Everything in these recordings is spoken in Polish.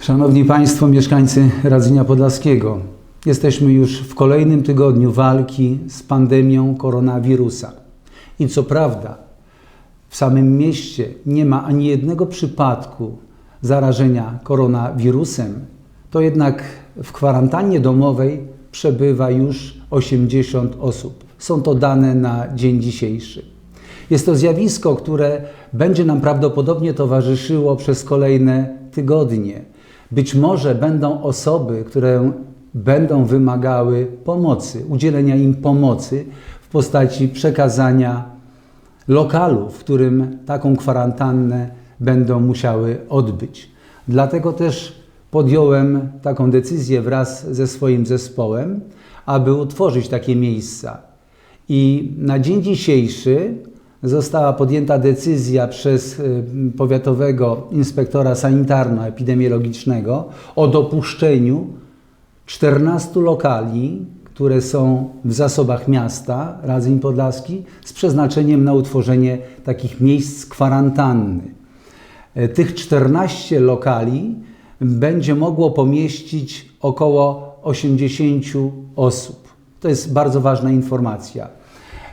Szanowni Państwo, mieszkańcy Radzynia Podlaskiego, jesteśmy już w kolejnym tygodniu walki z pandemią koronawirusa. I co prawda, w samym mieście nie ma ani jednego przypadku zarażenia koronawirusem, to jednak w kwarantannie domowej przebywa już 80 osób. Są to dane na dzień dzisiejszy. Jest to zjawisko, które będzie nam prawdopodobnie towarzyszyło przez kolejne tygodnie. Być może będą osoby, które będą wymagały pomocy, udzielenia im pomocy w postaci przekazania lokalu, w którym taką kwarantannę będą musiały odbyć. Dlatego też podjąłem taką decyzję wraz ze swoim zespołem, aby utworzyć takie miejsca. I na dzień dzisiejszy została podjęta decyzja przez y, powiatowego inspektora sanitarno-epidemiologicznego o dopuszczeniu 14 lokali, które są w zasobach miasta Radzyń Podlaski z przeznaczeniem na utworzenie takich miejsc kwarantanny. E, Tych 14 lokali będzie mogło pomieścić około 80 osób. To jest bardzo ważna informacja.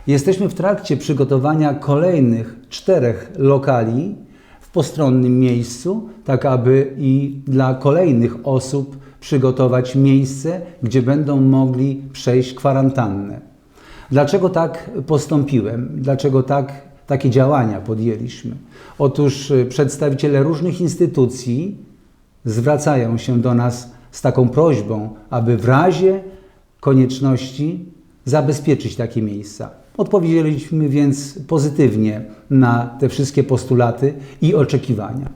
Jesteśmy w trakcie przygotowania kolejnych czterech lokali w postronnym miejscu, tak aby i dla kolejnych osób przygotować miejsce, gdzie będą mogli przejść kwarantannę. Dlaczego tak postąpiłem? Dlaczego tak, takie działania podjęliśmy? Otóż y, przedstawiciele różnych instytucji zwracają się do nas z taką prośbą, aby w razie konieczności zabezpieczyć takie miejsca. Odpowiedzieliśmy więc pozytywnie na te wszystkie postulaty i oczekiwania.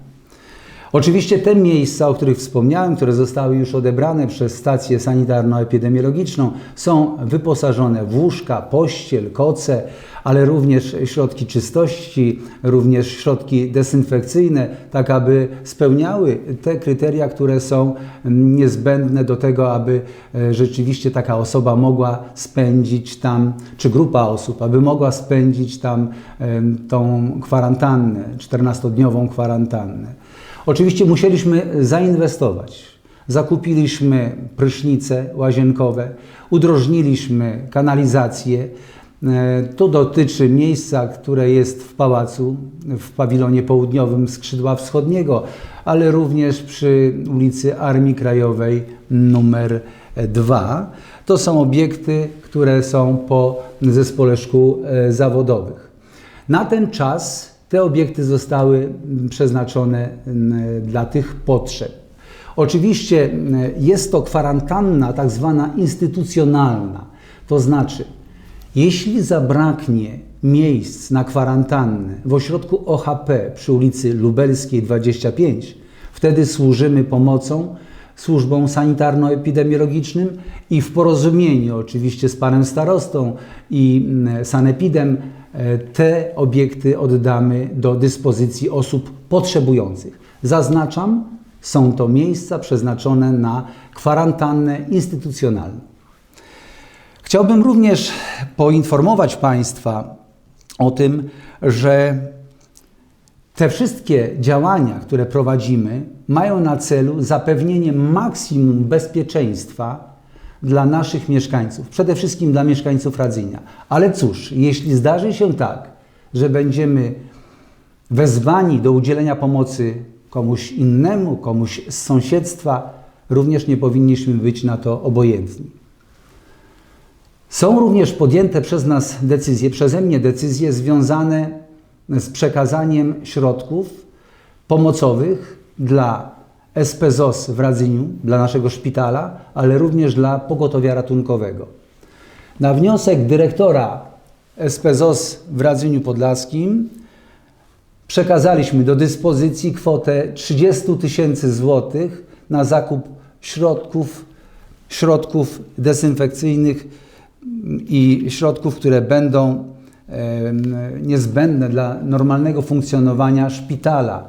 Oczywiście te miejsca, o których wspomniałem, które zostały już odebrane przez stację sanitarno-epidemiologiczną, są wyposażone w łóżka, pościel, koce, ale również środki czystości, również środki dezynfekcyjne, tak aby spełniały te kryteria, które są niezbędne do tego, aby e, rzeczywiście taka osoba mogła spędzić tam, czy grupa osób, aby mogła spędzić tam tą kwarantannę, 14-dniową kwarantannę. Oczywiście musieliśmy zainwestować. Zakupiliśmy prysznice łazienkowe, udrożniliśmy kanalizację. E, To dotyczy miejsca, które jest w pałacu, w pawilonie południowym skrzydła wschodniego, ale również przy ulicy Armii Krajowej numer 2. To są obiekty, które są po zespole szkół e, zawodowych. Na ten czas te obiekty zostały mm, przeznaczone mm, dla tych potrzeb. Oczywiście mm, jest to kwarantanna tak zwana instytucjonalna, to znaczy jeśli zabraknie miejsc na kwarantannę w ośrodku OHP przy ulicy Lubelskiej 25, wtedy służymy pomocą służbom sanitarno-epidemiologicznym i w porozumieniu oczywiście z panem starostą i sanepidem te obiekty oddamy do dyspozycji osób potrzebujących. Zaznaczam, są to miejsca przeznaczone na kwarantannę instytucjonalną. Chciałbym również poinformować Państwa o tym, że te wszystkie działania, które prowadzimy, mają na celu zapewnienie maksimum bezpieczeństwa dla naszych mieszkańców, przede wszystkim dla mieszkańców Radzynia. Ale cóż, jeśli zdarzy się tak, że będziemy wezwani do udzielenia pomocy komuś innemu, komuś z sąsiedztwa, również nie powinniśmy być na to obojętni. Są również podjęte przez nas decyzje, przeze mnie decyzje związane z przekazaniem środków pomocowych dla SPZOS w Radzyniu, dla naszego szpitala, ale również dla pogotowia ratunkowego. Na wniosek dyrektora SPZOS w Radzyniu Podlaskim przekazaliśmy do dyspozycji kwotę 30 tysięcy złotych na zakup środków, środków dezynfekcyjnych i środków, które będą niezbędne dla normalnego funkcjonowania szpitala.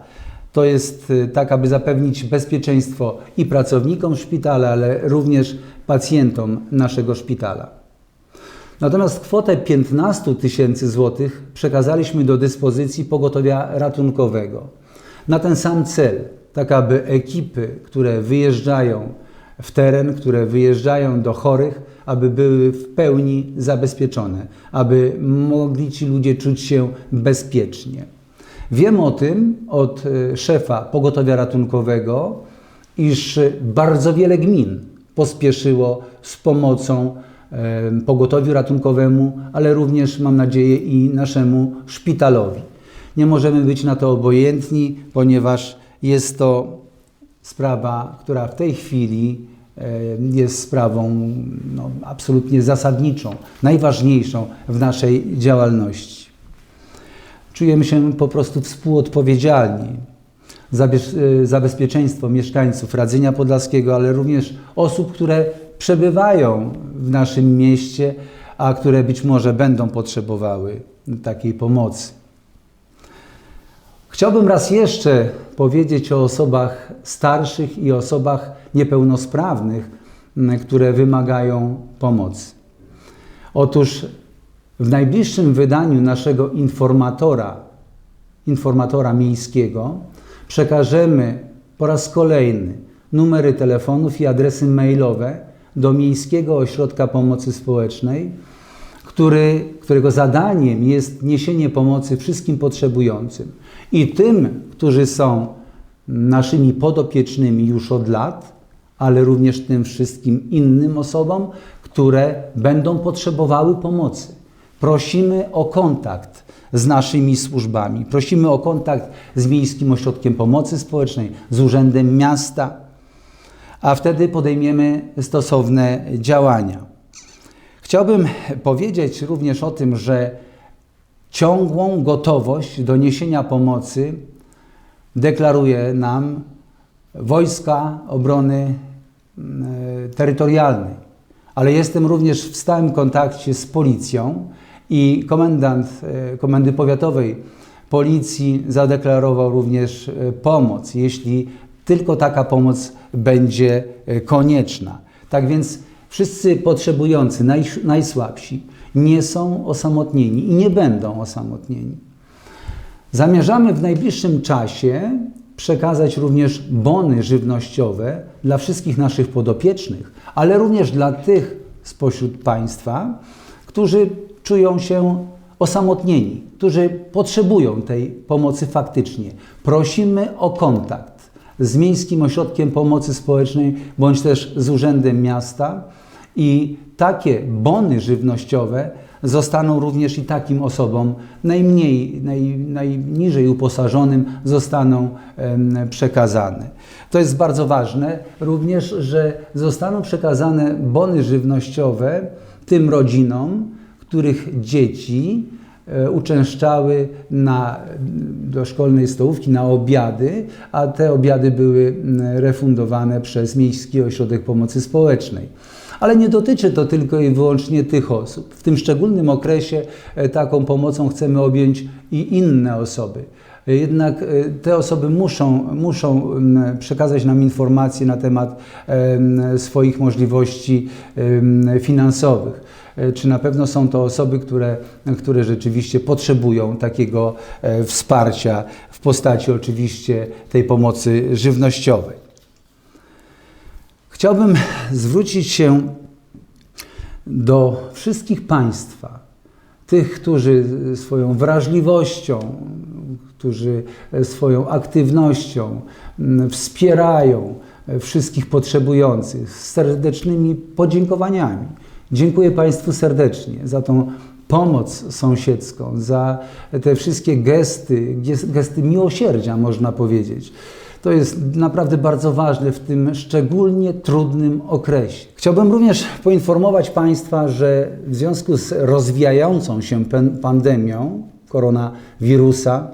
To jest y, tak, aby zapewnić bezpieczeństwo i pracownikom szpitala, ale również pacjentom naszego szpitala. Natomiast kwotę 15 tysięcy złotych przekazaliśmy do dyspozycji pogotowia ratunkowego na ten sam cel, tak aby ekipy, które wyjeżdżają w teren, które wyjeżdżają do chorych, aby były w pełni zabezpieczone, aby mogli ci ludzie czuć się bezpiecznie. Wiem o tym od e, szefa pogotowia ratunkowego, iż bardzo wiele gmin pospieszyło z pomocą pogotowiu ratunkowemu, ale również mam nadzieję i naszemu szpitalowi. Nie możemy być na to obojętni, ponieważ jest to sprawa, która w tej chwili jest sprawą no, absolutnie zasadniczą, najważniejszą w naszej działalności. Czujemy się po prostu współodpowiedzialni za, e, za bezpieczeństwo mieszkańców Radzenia Podlaskiego, ale również osób, które przebywają w naszym mieście, a które być może będą potrzebowały takiej pomocy. Chciałbym raz jeszcze powiedzieć o osobach starszych i osobach niepełnosprawnych, które wymagają pomocy. Otóż w najbliższym wydaniu naszego informatora, informatora miejskiego, przekażemy po raz kolejny numery telefonów i adresy mailowe do Miejskiego Ośrodka Pomocy Społecznej, który, którego zadaniem jest niesienie pomocy wszystkim potrzebującym i tym, którzy są naszymi podopiecznymi już od lat, ale również tym wszystkim innym osobom, które będą potrzebowały pomocy. Prosimy o kontakt z naszymi służbami, prosimy o kontakt z Miejskim Ośrodkiem Pomocy Społecznej, z Urzędem Miasta, a wtedy podejmiemy stosowne działania. Chciałbym powiedzieć również o tym, że ciągłą gotowość do niesienia pomocy deklaruje nam Wojska Obrony mm, Terytorialnej. Ale jestem również w stałym kontakcie z policją i komendant e, Komendy Powiatowej Policji zadeklarował również e, pomoc, jeśli tylko taka pomoc będzie e, konieczna. Tak więc wszyscy potrzebujący, naj, najsłabsi, nie są osamotnieni i nie będą osamotnieni. Zamierzamy w najbliższym czasie przekazać również bony żywnościowe dla wszystkich naszych podopiecznych, ale również dla tych spośród Państwa, którzy czują się osamotnieni, którzy potrzebują tej pomocy faktycznie. Prosimy o kontakt z Miejskim Ośrodkiem Pomocy Społecznej bądź też z Urzędem Miasta i takie bony żywnościowe zostaną również i takim osobom najmniej, naj, najniżej uposażonym zostaną przekazane. To jest bardzo ważne również, że zostaną przekazane bony żywnościowe tym rodzinom, których dzieci e, uczęszczały na, do szkolnej stołówki na obiady, a te obiady były refundowane przez Miejski Ośrodek Pomocy Społecznej. Ale nie dotyczy to tylko i wyłącznie tych osób. W tym szczególnym okresie e, taką pomocą chcemy objąć i inne osoby. Jednak e, te osoby muszą, muszą przekazać nam informacje na temat swoich możliwości finansowych. E, czy na pewno są to osoby, które, które rzeczywiście potrzebują takiego wsparcia w postaci oczywiście tej pomocy żywnościowej. Chciałbym zwrócić się do wszystkich Państwa, tych, którzy swoją wrażliwością, którzy swoją aktywnością wspierają wszystkich potrzebujących z serdecznymi podziękowaniami. Dziękuję Państwu serdecznie za tą pomoc sąsiedzką, za te wszystkie gesty, gesty miłosierdzia, można powiedzieć. To jest naprawdę bardzo ważne w tym szczególnie trudnym okresie. Chciałbym również poinformować Państwa, że w związku z rozwijającą się pandemią koronawirusa,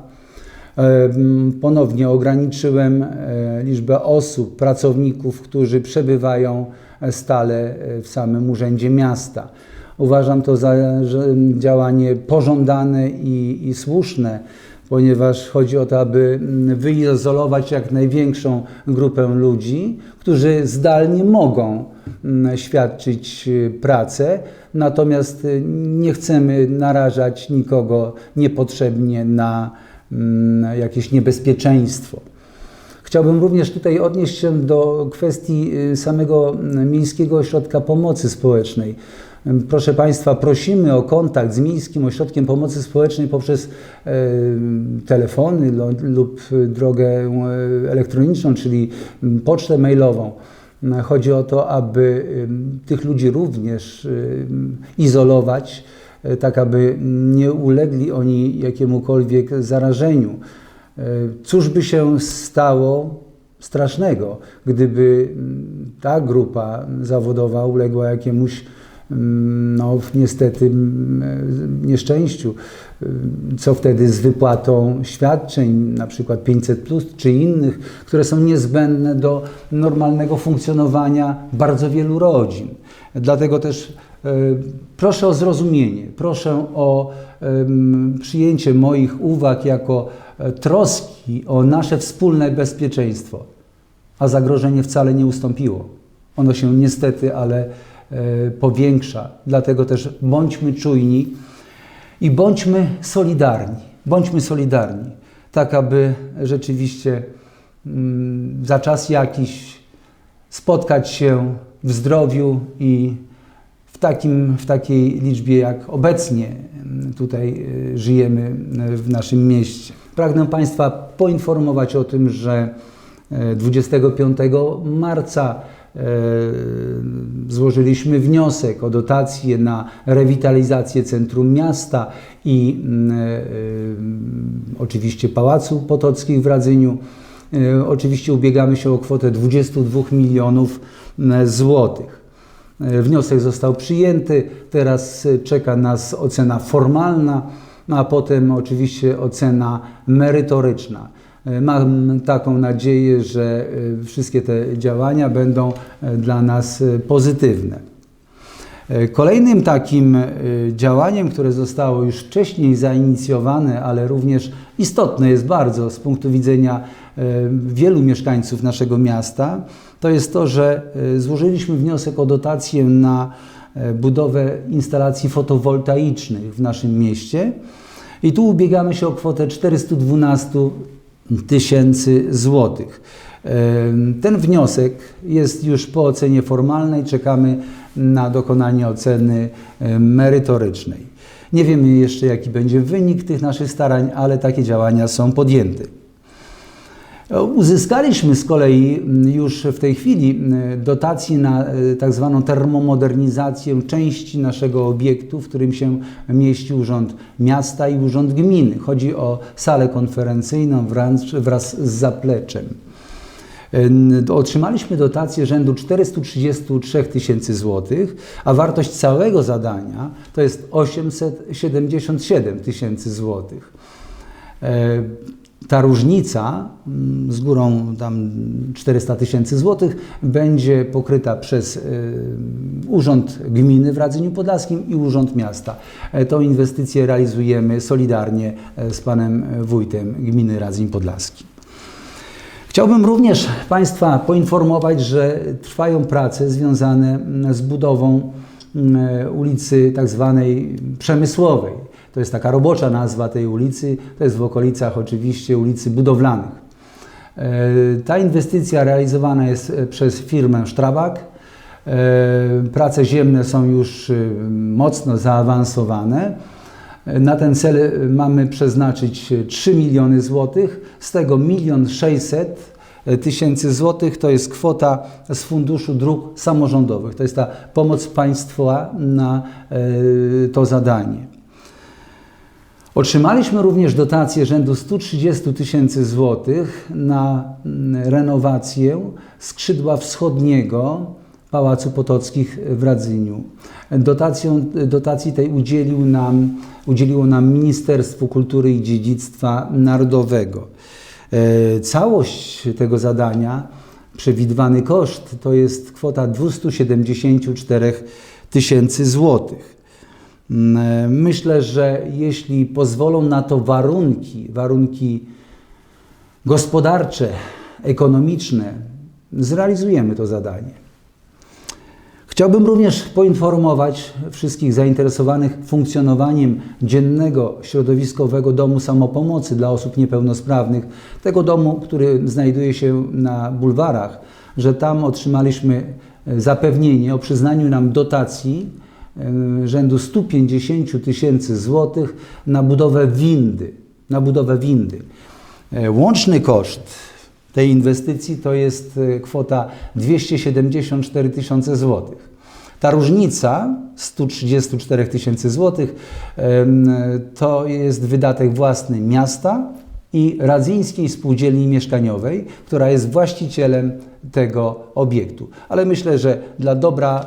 ponownie ograniczyłem e, liczbę osób, pracowników, którzy przebywają stale w samym Urzędzie Miasta. Uważam to za działanie pożądane i, i słuszne ponieważ chodzi o to, aby mm, wyizolować jak największą grupę ludzi, którzy zdalnie mogą mm, świadczyć pracę, natomiast nie chcemy narażać nikogo niepotrzebnie na jakieś niebezpieczeństwo. Chciałbym również tutaj odnieść się do kwestii y, samego mm, Miejskiego Ośrodka Pomocy Społecznej. Proszę Państwa, prosimy o kontakt z Miejskim Ośrodkiem Pomocy Społecznej poprzez e, telefony lub y, drogę e, elektroniczną, czyli mm, pocztę mailową. Mm, Chodzi o to, aby ym, tych ludzi również ym, izolować, tak aby nie ulegli oni jakiemukolwiek zarażeniu. E, Cóż by się stało strasznego, gdyby mm, ta grupa zawodowa uległa jakiemuś, mm, no niestety, mm, e, nieszczęściu? E, Co wtedy z wypłatą świadczeń, na przykład 500, czy innych, które są niezbędne do normalnego funkcjonowania bardzo wielu rodzin? Dlatego też e, proszę o zrozumienie, proszę o przyjęcie moich uwag jako e, troski o nasze wspólne bezpieczeństwo. A zagrożenie wcale nie ustąpiło. Ono się niestety, ale e, powiększa. Dlatego też bądźmy czujni i bądźmy solidarni. Bądźmy solidarni, tak aby rzeczywiście mm, za czas jakiś spotkać się w zdrowiu i w, takim, w takiej liczbie, jak obecnie tutaj y, żyjemy y, w naszym mieście. Pragnę Państwa poinformować o tym, że e, 25 marca e, złożyliśmy wniosek o dotację na rewitalizację centrum miasta i e, e, oczywiście Pałacu Potockich w Radzyniu. E, Oczywiście ubiegamy się o kwotę 22 milionów złotych. E, Wniosek został przyjęty, teraz e, czeka nas ocena formalna, no a potem oczywiście ocena merytoryczna. E, Mam taką nadzieję, że wszystkie te działania będą dla nas pozytywne. E, Kolejnym takim e, działaniem, które zostało już wcześniej zainicjowane, ale również istotne jest bardzo z punktu widzenia e, wielu mieszkańców naszego miasta, to jest to, że złożyliśmy wniosek o dotację na budowę instalacji fotowoltaicznych w naszym mieście. I tu ubiegamy się o kwotę 412 tysięcy złotych. Ten wniosek jest już po ocenie formalnej, czekamy na dokonanie oceny em, merytorycznej. Nie wiemy jeszcze, jaki będzie wynik tych naszych starań, ale takie działania są podjęte. Uzyskaliśmy z kolei już w tej chwili dotację na e, tak zwaną termomodernizację części naszego obiektu, w którym się mieści Urząd Miasta i Urząd Gminy. Chodzi o salę konferencyjną wraz, wraz z zapleczem. Otrzymaliśmy dotację rzędu 433 tysięcy złotych, a wartość całego zadania to jest 877 tysięcy złotych. E, Ta różnica mm, z górą tam 400 tysięcy złotych będzie pokryta przez e, Urząd Gminy w Radzyniu Podlaskim i Urząd Miasta. E, Tą inwestycję realizujemy solidarnie z panem wójtem Gminy Radzyń Podlaski. Chciałbym również Państwa poinformować, że trwają prace związane mm, z budową mm, ulicy tak zwanej Przemysłowej. To jest taka robocza nazwa tej ulicy, to jest w okolicach oczywiście ulicy Budowlanych. E, Ta inwestycja realizowana jest e, przez firmę Strabag. E, Prace ziemne są już mocno zaawansowane. Na ten cel y, mamy przeznaczyć y, 3 miliony złotych, z tego 1 600 tysięcy złotych to jest kwota z Funduszu Dróg Samorządowych. To jest ta pomoc państwa na y, to zadanie. Otrzymaliśmy również dotację rzędu 130 tysięcy złotych na mm, renowację skrzydła wschodniego Pałacu Potockich w Radzyniu. Dotacją, dotacji tej udzielił nam, udzieliło nam Ministerstwo Kultury i Dziedzictwa Narodowego. E, Całość tego zadania, przewidywany koszt, to jest kwota 274 tysięcy złotych. Mm, Myślę, że jeśli pozwolą na to warunki, warunki gospodarcze, ekonomiczne, zrealizujemy to zadanie. Chciałbym również poinformować wszystkich zainteresowanych funkcjonowaniem dziennego środowiskowego domu samopomocy dla osób niepełnosprawnych, tego domu, który znajduje się na bulwarach, że tam otrzymaliśmy e, zapewnienie o przyznaniu nam dotacji e, rzędu 150 tysięcy złotych na budowę windy. Na budowę windy. E, Łączny koszt tej inwestycji to jest kwota 274 tysiące złotych. Ta różnica 134 tysięcy złotych to jest wydatek własny miasta i Radzyńskiej Spółdzielni Mieszkaniowej, która jest właścicielem tego obiektu. Ale myślę, że dla dobra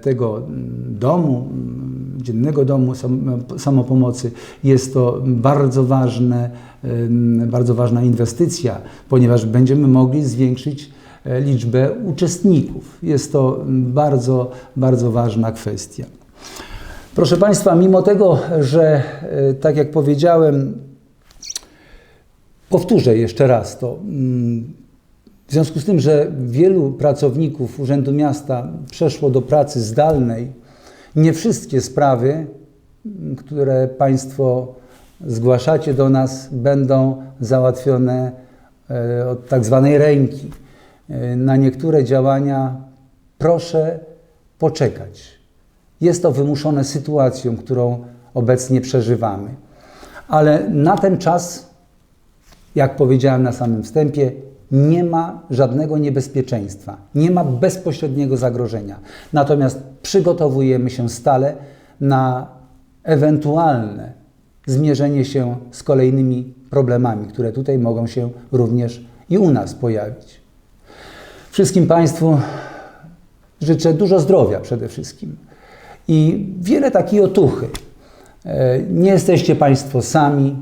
tego domu, dziennego domu sam- samopomocy jest to bardzo ważne, bardzo ważna inwestycja, ponieważ będziemy mogli zwiększyć liczbę uczestników. Jest to bardzo, bardzo ważna kwestia. Proszę Państwa, mimo tego, że e, tak jak powiedziałem, powtórzę jeszcze raz to. mm, W związku z tym, że wielu pracowników Urzędu Miasta przeszło do pracy zdalnej, nie wszystkie sprawy, m, które Państwo zgłaszacie do nas, będą załatwione e, od tak zwanej ręki. E, Na niektóre działania proszę poczekać. Jest to wymuszone sytuacją, którą obecnie przeżywamy. Ale na ten czas jak powiedziałem na samym wstępie, nie ma żadnego niebezpieczeństwa, nie ma bezpośredniego zagrożenia. Natomiast przygotowujemy się stale na ewentualne zmierzenie się z kolejnymi problemami, które tutaj mogą się również i u nas pojawić. Wszystkim Państwu życzę dużo zdrowia przede wszystkim i wiele takiej otuchy. E, Nie jesteście Państwo sami,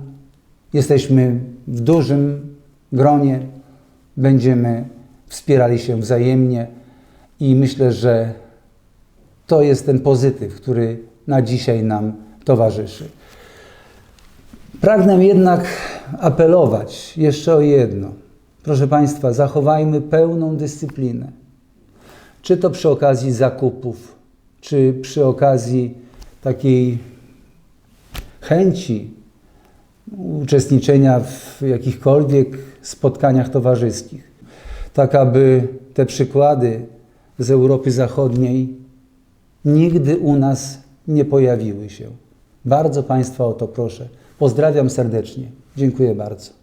jesteśmy w dużym gronie, będziemy wspierali się wzajemnie i myślę, że to jest ten pozytyw, który na dzisiaj nam towarzyszy. Pragnę jednak apelować jeszcze o jedno. Proszę Państwa, zachowajmy pełną dyscyplinę. Czy to przy okazji zakupów, czy przy okazji takiej chęci uczestniczenia w jakichkolwiek spotkaniach towarzyskich, tak aby te przykłady z Europy Zachodniej nigdy u nas nie pojawiły się. Bardzo Państwa o to proszę. Pozdrawiam serdecznie. Dziękuję bardzo.